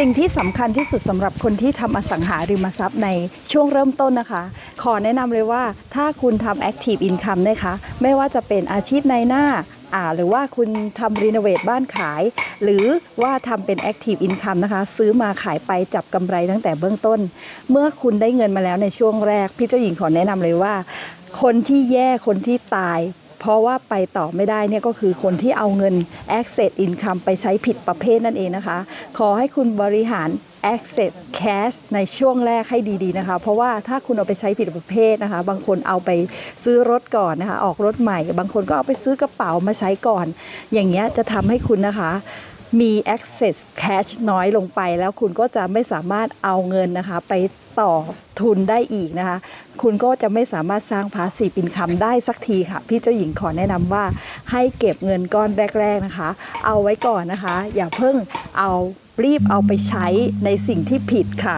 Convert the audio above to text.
สิ่งที่สำคัญที่สุดสำหรับคนที่ทำอสังหาริมทรัพย์ในช่วงเริ่มต้นนะคะ ขอแนะนำเลยว่าถ้าคุณทำ Active Income นะคะ ไม่ว่าจะเป็นอาชีพในหน้าอาหรือว่าคุณทำรีโนเวทบ้านขาย หรือว่าทำเป็น Active Income นะคะ ซื้อมาขายไปจับกำไรตั้งแต่เบื้องต้น เมื่อคุณได้เงินมาแล้วในช่วงแรก พี่เจ้าหญิงขอแนะนำเลยว่า คนที่แย่คนที่ตาย เพราะว่าไปต่อไม่ได้เนี่ยก็คือคนที่เอาเงิน Access Income ไปใช้ผิดประเภทนั่นเองนะคะ ขอให้คุณบริหาร Access Cash ในช่วงแรกให้ดีๆนะคะ เพราะว่าถ้าคุณเอาไปใช้ผิดประเภทนะคะ บางคนเอาไปซื้อรถก่อนนะคะ ออกรถใหม่ บางคนก็เอาไปซื้อกระเป๋ามาใช้ก่อน อย่างเงี้ยจะทำให้คุณนะคะ มี access cash น้อยลงไป แล้วคุณก็จะไม่สามารถเอาเงินนะคะ ไปต่อทุนได้อีกนะคะ คุณก็จะไม่สามารถสร้างพาสีปินคำได้สักทีค่ะ พี่เจ้าหญิงขอแนะนำว่าให้เก็บเงินก้อนแรก ๆนะคะ เอาไว้ก่อนนะคะ อย่าเพิ่งเอารีบเอาไปใช้ในสิ่งที่ผิดค่ะ